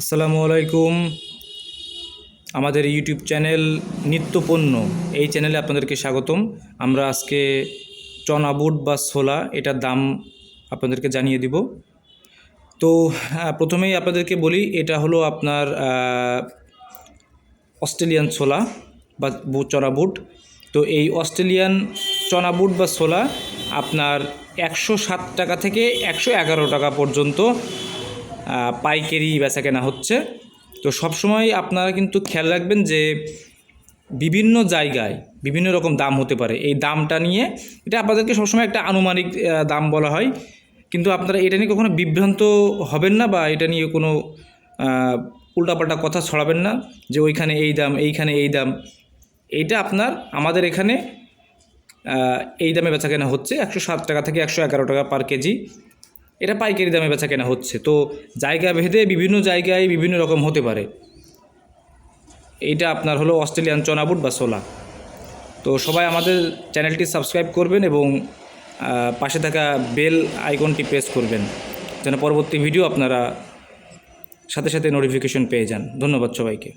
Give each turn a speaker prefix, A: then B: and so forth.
A: আসসালামু আলাইকুম। আমাদের ইউটিউব চ্যানেল নিত্যপণ্য, এই চ্যানেলে আপনাদেরকে স্বাগতম। আমরা আজকে চনা বুট বা ছোলা, এটার দাম আপনাদেরকে জানিয়ে দিব। তো প্রথমেই আপনাদেরকে বলি, এটা হলো আপনার অস্ট্রেলিয়ান ছোলা বা, চনা বুট। তো এই অস্ট্রেলিয়ান চনা বুট বা ছোলা আপনার একশো সাত টাকা থেকে একশো এগারো টাকা পর্যন্ত পাইকারি বেচা কেনা হচ্ছে। তো সবসময় আপনারা কিন্তু খেয়াল রাখবেন যে বিভিন্ন জায়গায় বিভিন্ন রকম দাম হতে পারে। এই দামটা নিয়ে এটা আপনাদেরকে সবসময় একটা আনুমানিক দাম বলা হয়। কিন্তু আপনারা এটা নিয়ে কখনো বিভ্রান্ত হবেন না বা এটা নিয়ে কোনো উল্টাপাল্টা কথা ছড়াবেন না যে ওইখানে এই দাম, এইখানে এই দাম। এইটা আপনার, আমাদের এখানে এই দামে বেচা কেনা হচ্ছে। একশো সাত টাকা থেকে একশো এগারো টাকা পার কেজি। এটা পাইকারি দামে বেচা কেনা হচ্ছে। তো জায়গা ভেদে বিভিন্ন জায়গায় বিভিন্ন রকম হতে পারে। এইটা আপনার হলো অস্ট্রেলিয়ান চনাবুট বা সোলা। তো সবাই আমাদের চ্যানেলটি সাবস্ক্রাইব করবেন এবং পাশে থাকা বেল আইকনটি প্রেস করবেন, যেন পরবর্তী ভিডিও আপনারা সাথে সাথে নোটিফিকেশন পেয়ে যান। ধন্যবাদ সবাইকে।